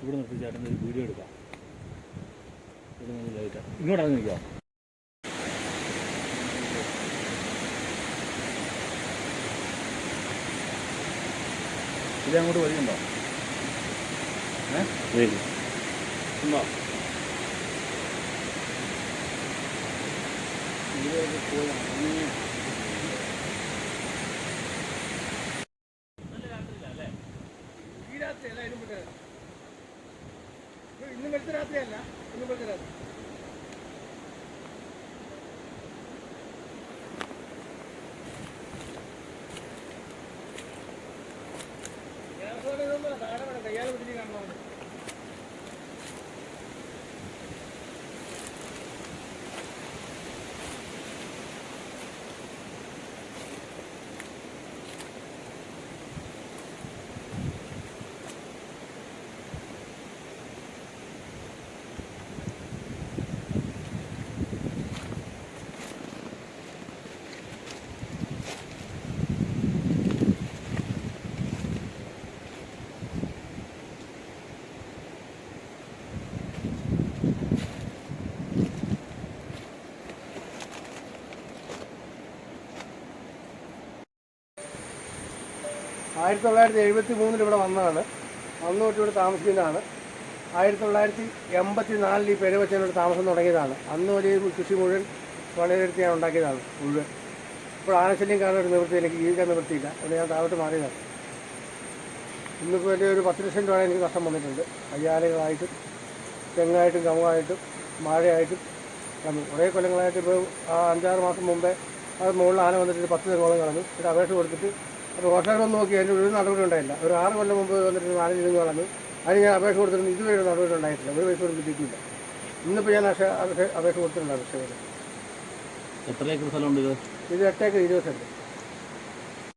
ഇവിടെ നിർത്തി ചേട്ടൻ ഒരു വീഡിയോ എടുക്കാം. ഇവിടെ നിന്ന് ലൈറ്റ്. ഇങ്ങോട്ട് ഇറങ്ങി നിൽക്കാം ഇത് അങ്ങോട്ട് വഴിയുണ്ടോ ഏ? ഉണ്ടോ? ഇതിലേക്ക് പോയി അങ്ങനെ ഈ രാത്രിയല്ല ഇതിനും മുന്നേ ഇന്നും വെളുത്ത രാത്രിയല്ല ഇന്ന് വെളുത്ത രാത്രി. കയ്യാലെ പിടിച്ച് കാണണം ആയിരത്തി തൊള്ളായിരത്തി എഴുപത്തി മൂന്നിൽ ഇവിടെ വന്നതാണ്. അന്ന് ഇവിടെ താമസിക്കുന്നതാണ്. ആയിരത്തി തൊള്ളായിരത്തി എൺപത്തി നാലിൽ ഈ പെരുവച്ചനോട് താമസം തുടങ്ങിയതാണ്. അന്ന് വലിയ കൃഷി മുഴുവൻ പണിയെടുത്ത് ഞാൻ ഉണ്ടാക്കിയതാണ് മുഴുവൻ. ഇപ്പോൾ ആനശല്യം കാരണം ഒരു നിവൃത്തി എനിക്ക് ജീവിക്കാൻ നിവൃത്തിയില്ല. അതുകൊണ്ട് ഞാൻ താഴോട്ട് മാറിയതാണ്. ഇന്നിപ്പോൾ എന്റെ ഒരു പത്ത് ലക്ഷം രൂപയാണ് എനിക്ക് നഷ്ടം വന്നിട്ടുണ്ട്. അയ്യാലകളായിട്ടും തെങ്ങായിട്ടും കമുകായിട്ടും മഴയായിട്ടും കുറേ കൊല്ലങ്ങളായിട്ട് ഇപ്പോൾ ആ അഞ്ചാറ് മാസം മുമ്പേ അത് മുകളിൽ ആന വന്നിട്ട് ഒരു പത്ത് തെങ്ങോളം കളഞ്ഞു ഒരു അപേക്ഷ കൊടുത്തിട്ട് റോഷാടൊന്നും നോക്കി അതിന്റെ ഒരു നടപടി ഉണ്ടായില്ല. ഒരു ആറ് കൊല്ലം മുമ്പ് വന്നിട്ട് നാല് ഇരുന്ന് കളഞ്ഞു അതിന് ഞാൻ അപേക്ഷ കൊടുത്തിട്ട് ഇതുവരെ ഒരു നടപടി ഉണ്ടായിട്ടില്ല. ഒരു പൈസ പോലും കിട്ടിയിട്ടില്ല. ഇന്നിപ്പോൾ ഞാൻ അപേക്ഷ അപേക്ഷ കൊടുത്തിട്ടുണ്ട് അപേക്ഷ എത്ര ഏക്കർ സ്ഥലമുണ്ട് ഇത്? ഇത് എട്ടേക്ക് ഇരുപത് സെന്റ്